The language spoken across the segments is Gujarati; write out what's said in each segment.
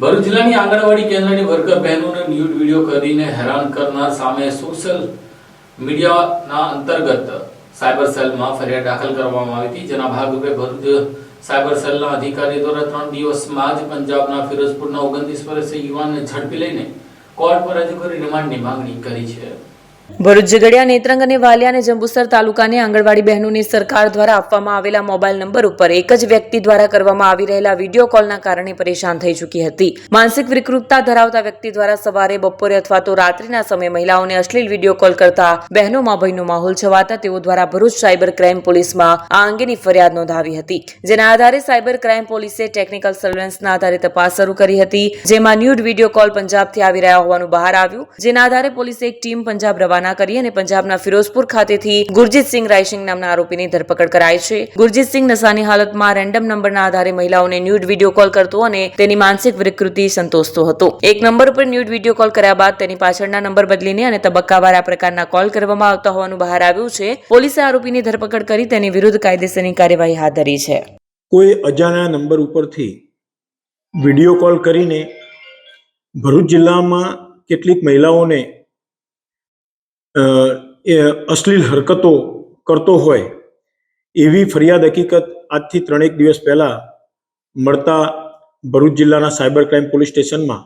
ભરૂચ જિલ્લાની આંગણવાડી કેન્દ્રની વર્કર બહેનોને ન્યૂડ વીડિયો કરીને હેરાન કરનાર સામે સોશિયલ મીડિયાના અંતર્ગત સાયબર સેલમાં ફરિયાદ દાખલ કરવામાં આવી હતી. જેના ભાગરૂપે ભરૂચ સાયબર સેલના અધિકારી દ્વારા ત્રણ દિવસમાં જ પંજાબના ફિરોઝપુરના ઓગણત્રીસ વર્ષીય યુવાનને ઝડપી લઈને કોર્ટ પર રજૂ કરી રિમાન્ડની માંગણી કરી છે. ભરૂચ ઝઘડિયા, નેત્રંગ અને વાલિયા અને જંબુસર તાલુકાની આંગણવાડી બહેનોની સરકાર દ્વારા આપવામાં આવેલા મોબાઈલ નંબર ઉપર એક જ વ્યક્તિ દ્વારા કરવામાં આવી રહેલા વીડિયો કોલના કારણે પરેશાન થઈ ચૂકી હતી. માનસિક વિકૃતતા ધરાવતા વ્યક્તિ દ્વારા સવારે, બપોરે અથવા તો રાત્રિના સમયે મહિલાઓને અશ્લીલ વીડિયો કોલ કરતા બહેનોમાં ભયનો માહોલ છવાતા તેઓ દ્વારા ભરૂચ સાયબર ક્રાઇમ પોલીસમાં આ અંગેની ફરિયાદ નોંધાવી હતી. જેના આધારે સાયબર ક્રાઇમ પોલીસે ટેકનિકલ સર્વેલન્સના આધારે તપાસ શરૂ કરી હતી. જેમાં ન્યૂડ વીડિયો કોલ પંજાબથી આવી રહ્યા હોવાનું બહાર આવ્યું. જેના આધારે પોલીસે એક ટીમ પંજાબ રવાના કરી અને પંજાબના ફિરોઝપુર ખાતેથી ગુરજીતસિંહ રાયસિંગ નામના આરોપીની ધરપકડ કરાઈ છે. ગુરજીતસિંહ નશાની હાલતમાં રેન્ડમ નંબરના આધારે મહિલાઓને ન્યૂડ વીડિયો કોલ કરતો અને તેની માનસિક વિકૃતિ સંતોષતો હતો. એક નંબર ઉપર ન્યૂડ વીડિયો કોલ કર્યા બાદ તેની પાછળના નંબર બદલીને અને તબક્કાવાર આ પ્રકારના કોલ કરવામાં આવતા હોવાનું બહાર આવ્યું છે. પોલીસે આરોપીની ધરપકડ કરી તેની વિરુદ્ધ કાયદેસરની કાર્યવાહી હાથ ધરી છે. કોઈ અજાણ્યા નંબર ઉપરથી વીડિયો કોલ કરીને ભરૂચ જિલ્લામાં કેટલીક મહિલાઓને એ અશ્લીલ હરકતો કરતો હોય એવી ફરિયાદ હકીકત આજથી ત્રણેક દિવસ પહેલાં મળતા ભરૂચ જિલ્લાના સાયબર ક્રાઇમ પોલીસ સ્ટેશનમાં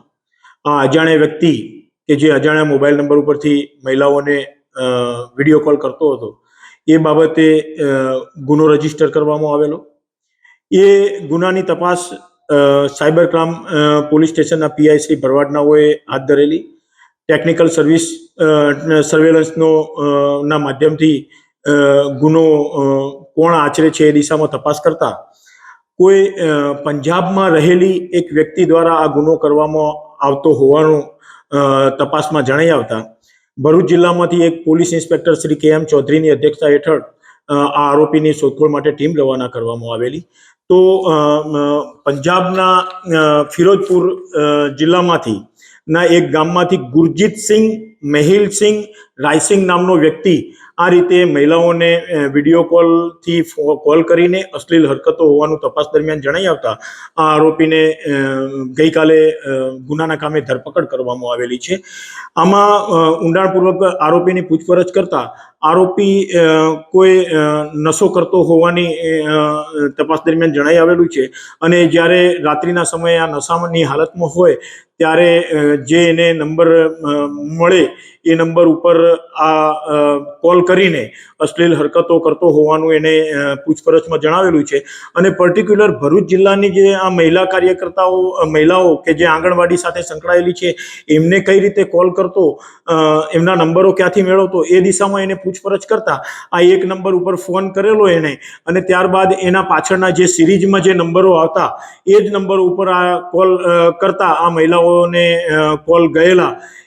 આ અજાણ્યા વ્યક્તિ કે જે અજાણ્યા મોબાઈલ નંબર ઉપરથી મહિલાઓને વીડિયો કોલ કરતો હતો, એ બાબતે ગુનો રજિસ્ટર કરવામાં આવેલો. એ ગુનાની તપાસ સાયબર ક્રાઇમ પોલીસ સ્ટેશનના પીઆઈ શ્રી ભરવાડનાઓએ હાથ ધરેલી. ટેકનિકલ સર્વિસ સર્વેલન્સનો ના માધ્યમથી ગુનો કોણ આચરે છે એ દિશામાં તપાસ કરતા કોઈ પંજાબમાં રહેલી એક વ્યક્તિ દ્વારા આ ગુનો કરવામાં આવતો હોવાનું તપાસમાં જણાઈ આવતા ભરૂચ જિલ્લામાંથી એક પોલીસ ઇન્સ્પેક્ટર શ્રી કે એમ ચૌધરીની અધ્યક્ષતા હેઠળ આ આરોપીની શોધખોળ માટે ટીમ રવાના કરવામાં આવેલી. તો પંજાબના ફિરોજપુર જિલ્લામાંથી ના એક ગામમાંથી ગુરજીતસિંહ મેહિલસિંહ રાયસિંગ નામનો વ્યક્તિ આ રીતે મહિલાઓને વીડિયો કોલથી કોલ કરીને અશ્લીલ હરકતો હોવાનું તપાસ દરમિયાન જણાઈ આવતા આ આરોપીને ગઈકાલે ગુનાના કામે ધરપકડ કરવામાં આવેલી છે. આમાં ઊંડાણપૂર્વક આરોપીની પૂછપરછ કરતા આરોપી કોઈ નશો કરતો હોવાની તપાસ દરમિયાન જણાઈ આવેલું છે. અને જ્યારે રાત્રિના સમયે આ નશાની હાલતમાં હોય ત્યારે જે એને નંબર મળે એ નંબર ઉપર આ કોલ કરીને અશ્લીલ હરકતો કરતો હોવાનું એને પૂછપરછમાં જણાવેલું છે. અને પર્ટિક્યુલર ભરૂચ જિલ્લાની જે આ મહિલા કાર્યકર્તાઓ મહિલાઓ કે જે આંગણવાડી સાથે સંકળાયેલી છે, એમને કઈ રીતે કોલ કરતો એમના નંબરો ક્યાંથી મેળવતો, એ દિશામાં એને પૂછપરછ કરતા, આ એક નંબર ઉપર ફોન કરેલો એને. અને ત્યારબાદ એના પાછળના જે સિરીઝમાં જે નંબરો આવતા, એ જ નંબર ઉપર આ કોલ કરતા આ મહિલાઓને કોલ ગયેલા.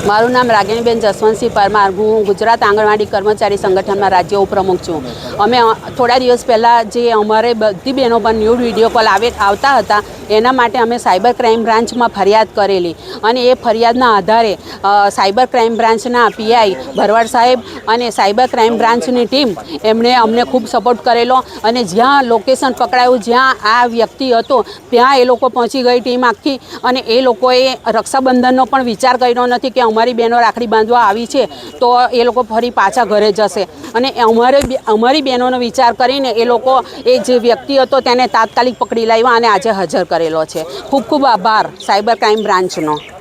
મારું નામ રાગિણીબેન જસવંતસિંહ પરમાર. હું ગુજરાત આંગણવાડી કર્મચારી સંગઠનના રાજ્ય ઉપપ્રમુખ છું. અમે થોડા દિવસ પહેલાં જે અમારે બધી બહેનો પર ન્યૂડ વીડિયો કોલ આવે, આવતા હતા, એના માટે અમે સાયબર ક્રાઇમ બ્રાન્ચમાં ફરિયાદ કરેલી. અને એ ફરિયાદના આધારે સાયબર ક્રાઇમ બ્રાન્ચના પીઆઈ ભરવાડ સાહેબ અને સાયબર ક્રાઇમ બ્રાન્ચની ટીમ એમણે અમને ખૂબ સપોર્ટ કરેલો. અને જ્યાં લોકેશન પકડાયું, જ્યાં આ વ્યક્તિ હતો, ત્યાં એ લોકો પહોંચી ગઈ ટીમ આખી. અને એ લોકોએ રક્ષાબંધનનો પણ વિચાર કર્યો નથી કે અમારી બહેનો રાખડી બાંધવા આવી છે, તો એ લોકો ફરી પાછા ઘરે જશે. અને અમારે અમારી બહેનોનો વિચાર કરીને એ લોકો, એ જે વ્યક્તિ હતો તેને તાત્કાલિક પકડી લાવ્યા અને આજે હાજર કરેલો છે. ખૂબ ખૂબ આભાર, સાયબર ક્રાઇમ બ્રાન્ચનો.